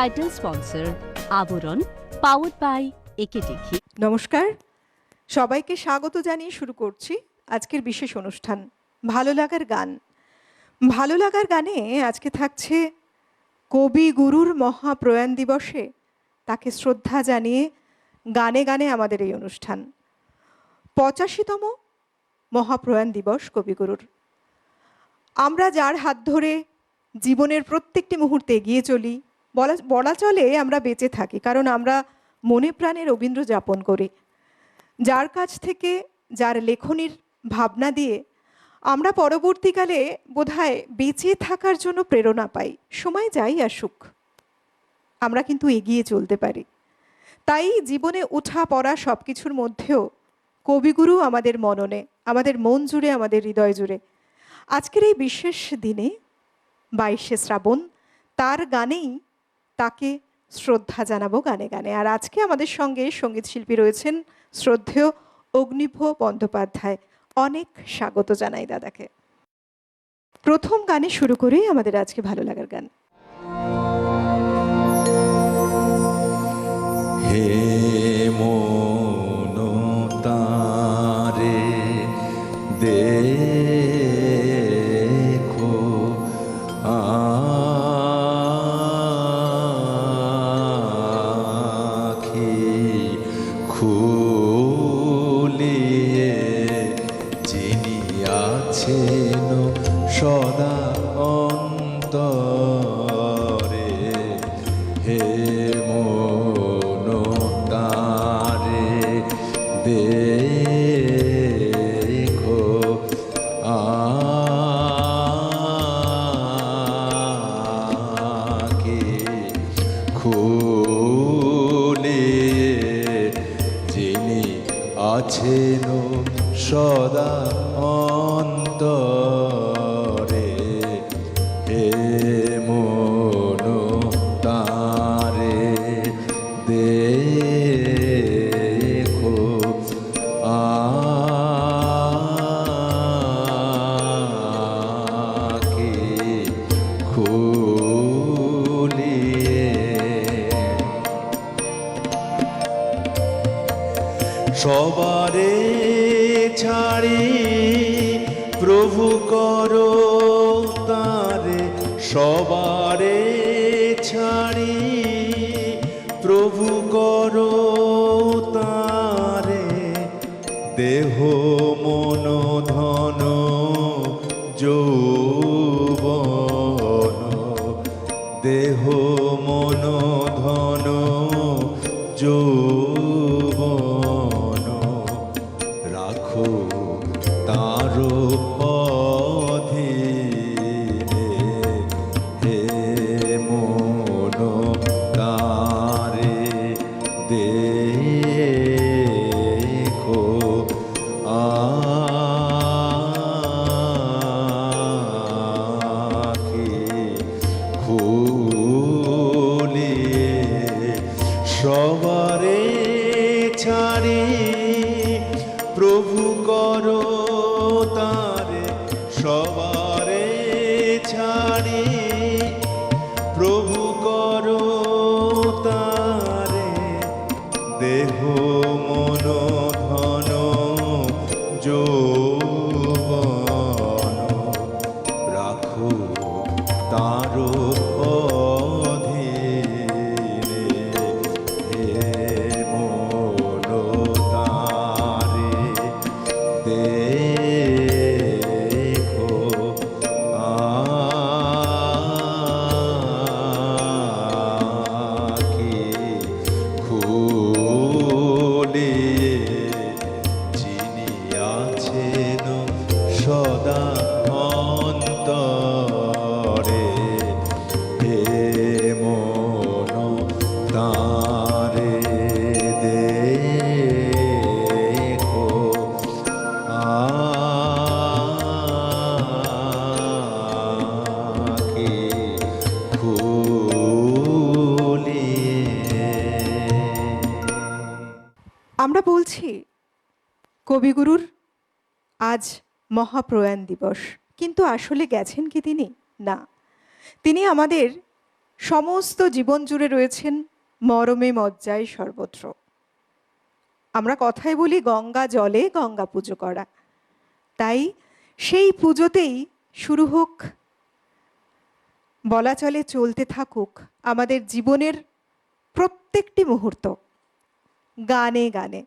Title sponsor Abaran powered by AK টিকি নমস্কার। সবাইকে স্বাগত জানিয়ে শুরু করছি আজকের বিশেষ অনুষ্ঠান, ভালো লাগার গান। ভালো লাগার গানে আজকে থাকছে কবি গুরুর মহাপ্রয়াণ দিবসে, তাকে শ্রদ্ধা জানিয়ে গানে গানে আমাদের এই অনুষ্ঠান। পঁচাশিতম মহাপ্রয়াণ দিবস কবিগুরুর আমরা যার হাত ধরে জীবনের প্রত্যেকটি মুহূর্তে এগিয়ে চলি বলা বলা চলে আমরা বেঁচে থাকি, কারণ আমরা মনে প্রাণে রবীন্দ্র যাপন করি। যার কাছ থেকে, যার লেখনির ভাবনা দিয়ে আমরা পরবর্তীকালে বোধহয় বেঁচে থাকার জন্য প্রেরণা পাই। সময় যাই আসুক আমরা কিন্তু এগিয়ে চলতে পারি। তাই জীবনে উঠা পড়া সব কিছুর মধ্যেও কবিগুরু আমাদের মননে, আমাদের মন জুড়ে, আমাদের হৃদয় জুড়ে। আজকের এই বিশেষ দিনে বাইশে শ্রাবণ, তার গানেই তাকে শ্রদ্ধা জানাব গানে গানে। আর আজকে আমাদের সঙ্গে সংগীত শিল্পী রয়েছেন শ্রদ্ধেয় অগ্নিভ বন্দ্যোপাধ্যায়। অনেক স্বাগত জানাই দাদাকে। প্রথম গানে শুরু করেই আমাদের আজকে ভালো লাগার গান। সদা অন্তরে। দেহ কবিগুরুর আজ মহাপ্রয়াণ দিবস। কিন্তু আসলে গেছেন কি তিনি? না। তিনি আমাদের সমস্ত জীবন জুড়ে রয়েছেন মরমে মজ্জায় সর্বত্র। আমরা কথায় বলি, গঙ্গা জলে গঙ্গা পুজো করা। তাই সেই পুজোতেই শুরু হোক, বলা চলে চলতে থাকুক, আমাদের জীবনের প্রত্যেকটি মুহূর্ত। গানে গানে।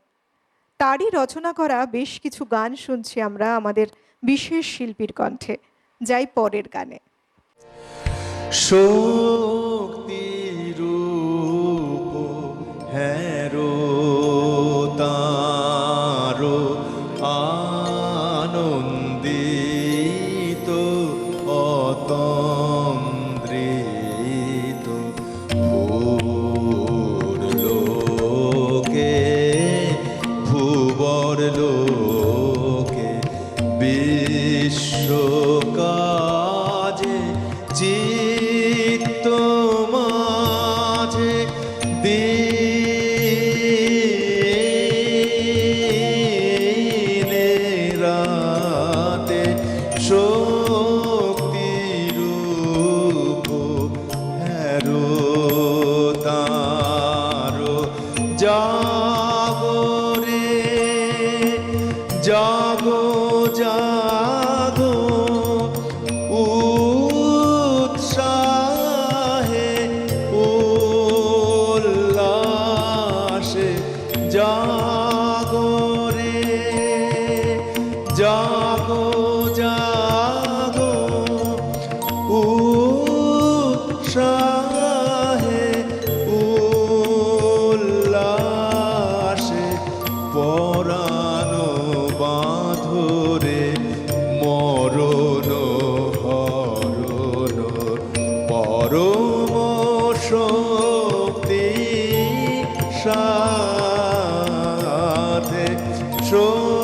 তারই রচনা করা বেশ কিছু গান শুনছি আমরা আমাদের বিশেষ শিল্পীর কণ্ঠে। যাই পরের গানে। শক্তি সাথে শক্তি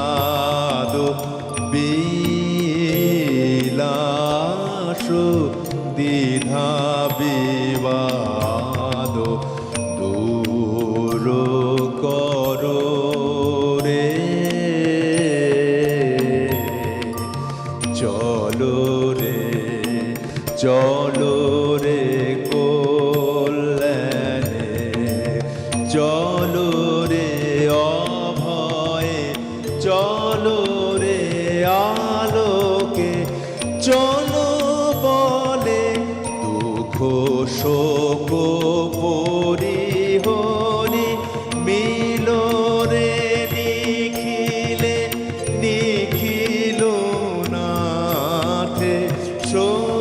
বিষাদ show.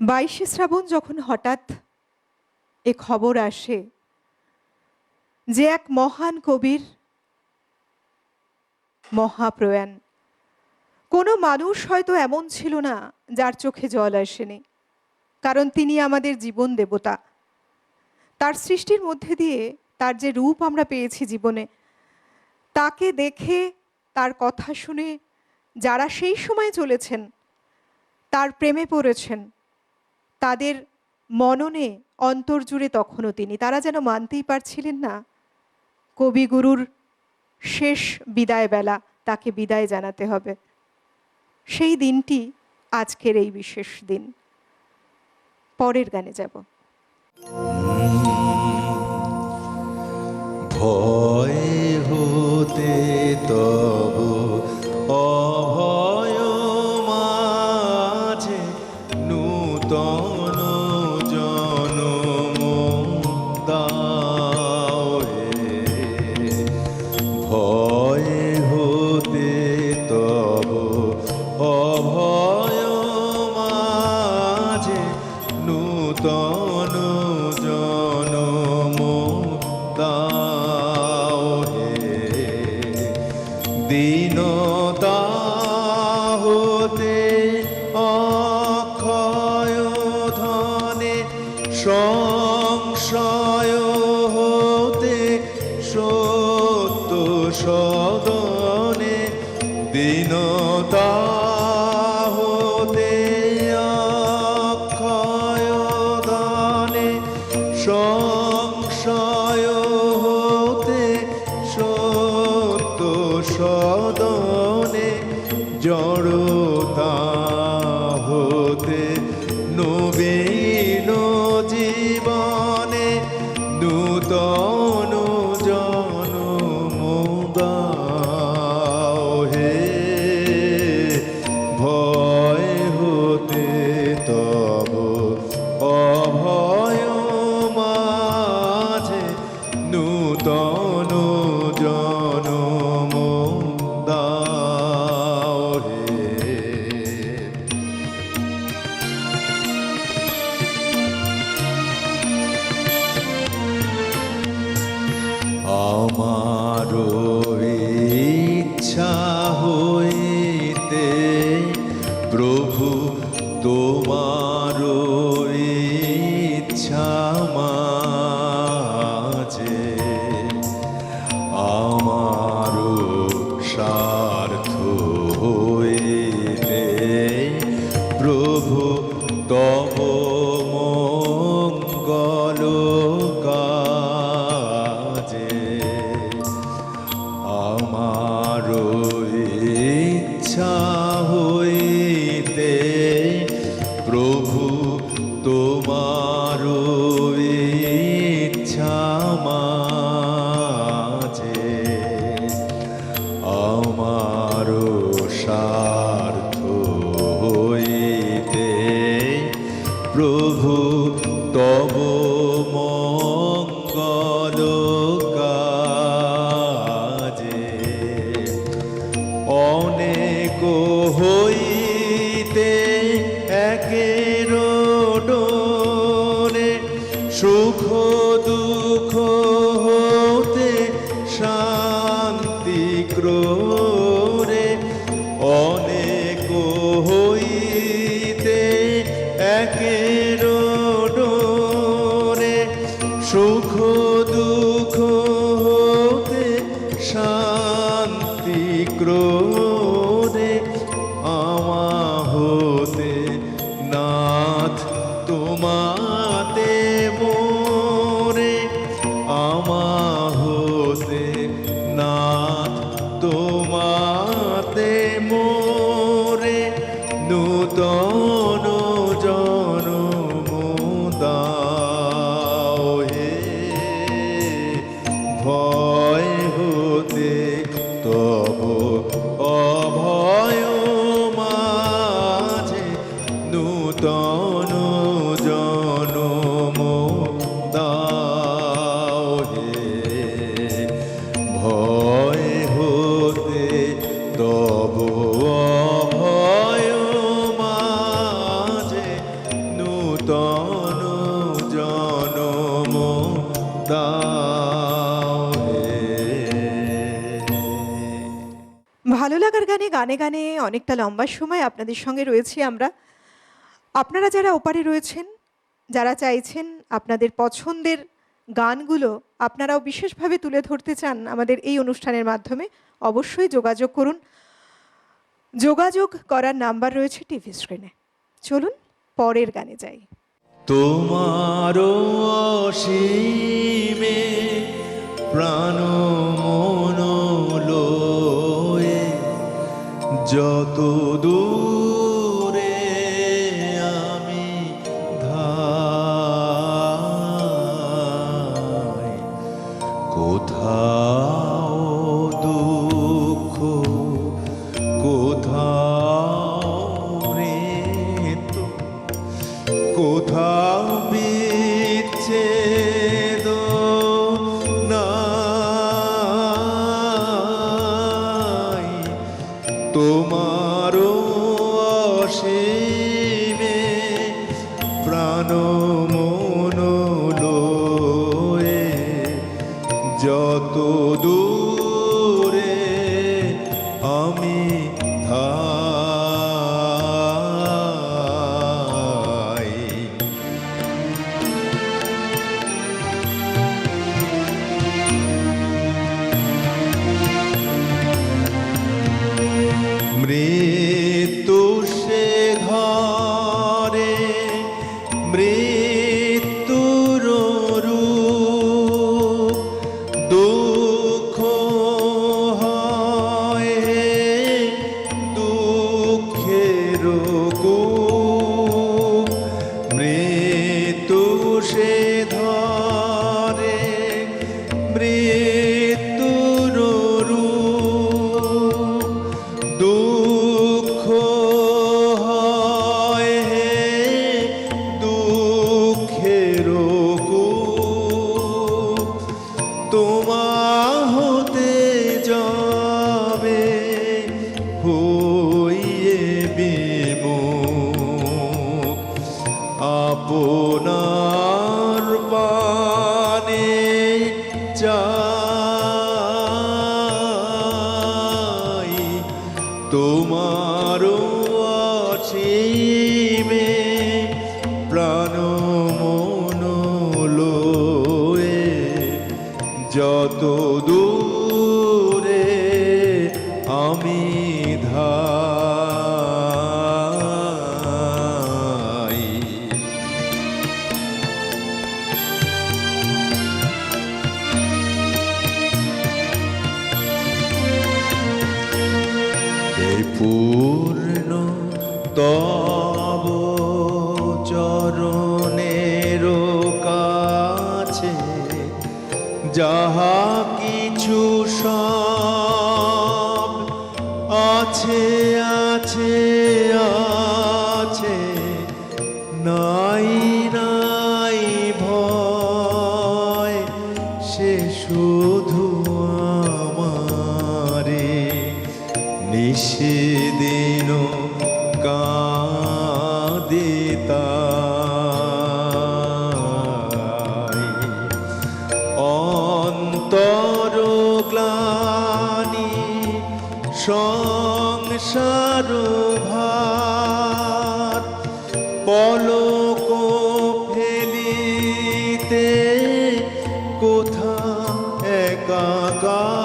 বাইশে শ্রাবণ যখন হঠাৎ এ খবর আসে যে এক মহান কবির মহাপ্রয়াণ, কোনো মানুষ হয়তো এমন ছিল না যার চোখে জল আসেনি, কারণ তিনি আমাদের জীবন দেবতা। তার সৃষ্টির মধ্যে দিয়ে তার যে রূপ আমরা পেয়েছি জীবনে, তাকে দেখে, তার কথা শুনে যারা সেই সময় চলেছেন, তার প্রেমে পড়েছেন তাদের মননে অন্তর্জুড়ে তখনও তিনি। তারা যেন মানতেই পারছিলেন না। কবিগুরুর শেষ বিদায় বেলা তাকে বিদায় জানাতে হবে। সেই দিনটি আজকের এই বিশেষ দিন। পরের গানে যাব। দীনতা শান্তি ক্রোধে গানে গানে অনেকটা লম্বা সময় আপনাদের সঙ্গে রয়েছি আমরা। আপনারা যারা ওপারে রয়েছেন, যারা চাইছেন আপনাদের পছন্দের গানগুলো আপনারাও বিশেষভাবে তুলে ধরতে চান আমাদের এই অনুষ্ঠানের মাধ্যমে, অবশ্যই যোগাযোগ করুন। যোগাযোগ করার নাম্বার রয়েছে টিভি স্ক্রিনে। চলুন, পরের গানে যাই। তোমার প্রাণ যত দূর হইয়ে বিমুখ। আপন চরণের কাছে যাহা কোথা একাকার?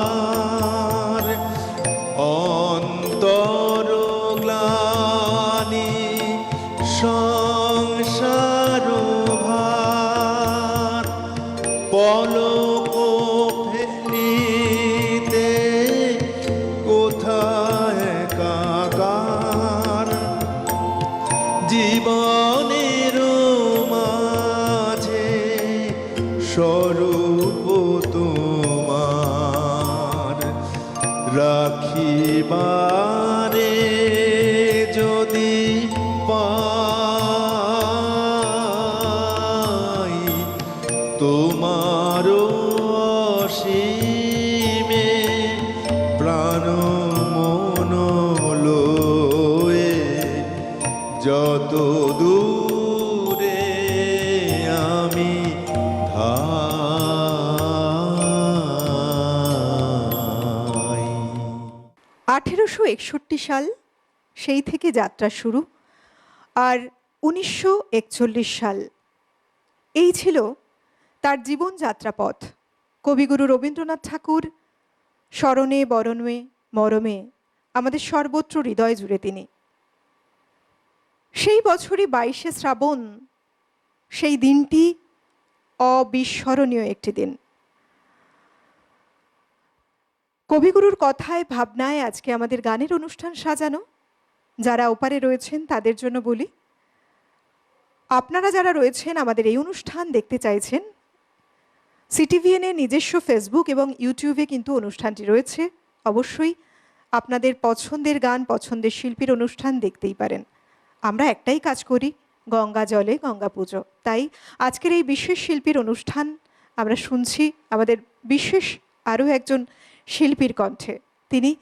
একষট্টি সাল সেই থেকে যাত্রা শুরু। আর উনিশশো একচল্লিশ সাল এই ছিল তার জীবন যাত্রাপথ। কবিগুরু রবীন্দ্রনাথ ঠাকুর, স্মরণে বরণে মরমে আমাদের সর্বত্র হৃদয় জুড়ে তিনি। সেই বছরই বাইশে শ্রাবণ, সেই দিনটি অবিস্মরণীয় একটি দিন। কবিগুরুর কথায়, ভাবনায় আজকে আমাদের গানের অনুষ্ঠান সাজানো। যারা ওপারে রয়েছেন তাদের জন্য বলি, আপনারা যারা রয়েছেন আমাদের এই অনুষ্ঠান দেখতে চাইছেন, সিটিভিএনে নিজস্ব ফেসবুক এবং ইউটিউবে কিন্তু অনুষ্ঠানটি রয়েছে। অবশ্যই আপনাদের পছন্দের গান, পছন্দের শিল্পীর অনুষ্ঠান দেখতেই পারেন। আমরা একটাই কাজ করি, গঙ্গা জলে গঙ্গা পুজো। তাই আজকের এই বিশেষ শিল্পীর অনুষ্ঠান আমরা শুনছি, আমাদের বিশেষ আরও একজন শিল্পীর কণ্ঠে। তিনি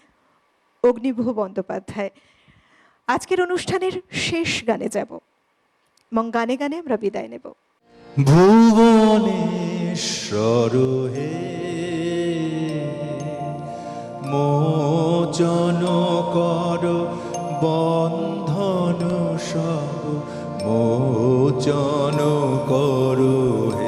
অগ্নিভূ বন্দ্যোপাধ্যায়। আজকের অনুষ্ঠানের শেষ গানে যাব। এবং গানে গানে আমরা বিদায় নেব। ভুবনেশ্বর হে মোচন কর, বন্ধন সব মোচন কর হে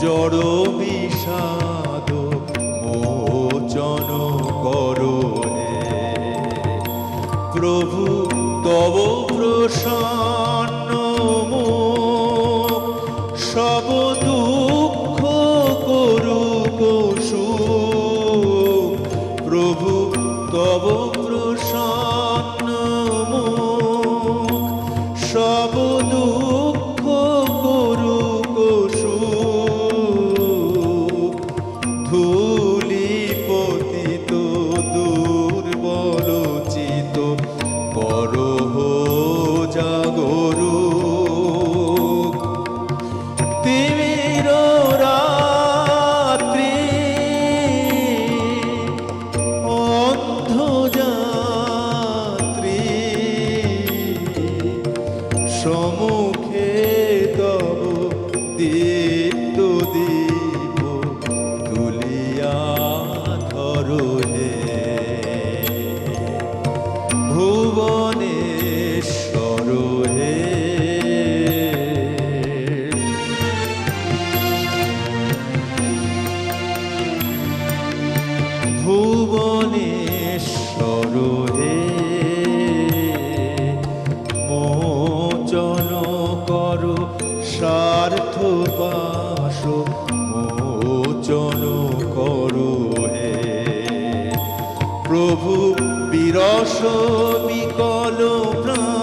জড় বিষাদ বিকল প্রাণ।